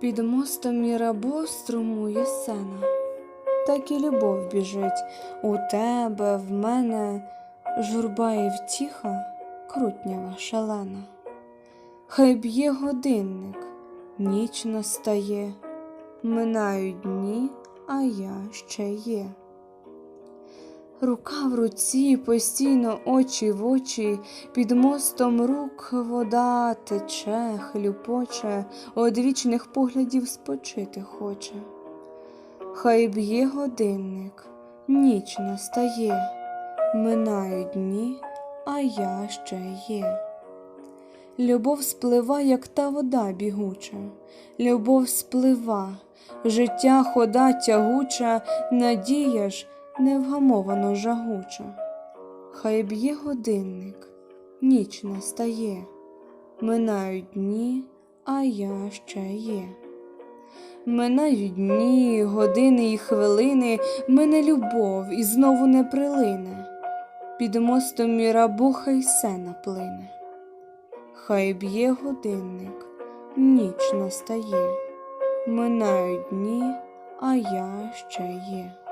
Під мостом мірабо струмує сена, так і любов біжить у тебе, в мене, журба і втіха, крутнява шалена. Хай б'є годинник, ніч настає, минають дні, а я ще є. Рука в руці, постійно очі в очі, під мостом рук вода тече, хлюпоче, од вічних поглядів спочити хоче. Хай б'є годинник, ніч настає, минають дні, а я ще є. Любов сплива, як та вода бігуча, любов сплива, життя хода тягуча, надія ж невгамовано жагуча. Хай б'є годинник, ніч настає, минають дні, а я ще є. Минають дні, години і хвилини, мене любов і знову не прилине. Під мостом мірабо хай сена плине. Хай б'є годинник, ніч настає, минають дні, а я ще є.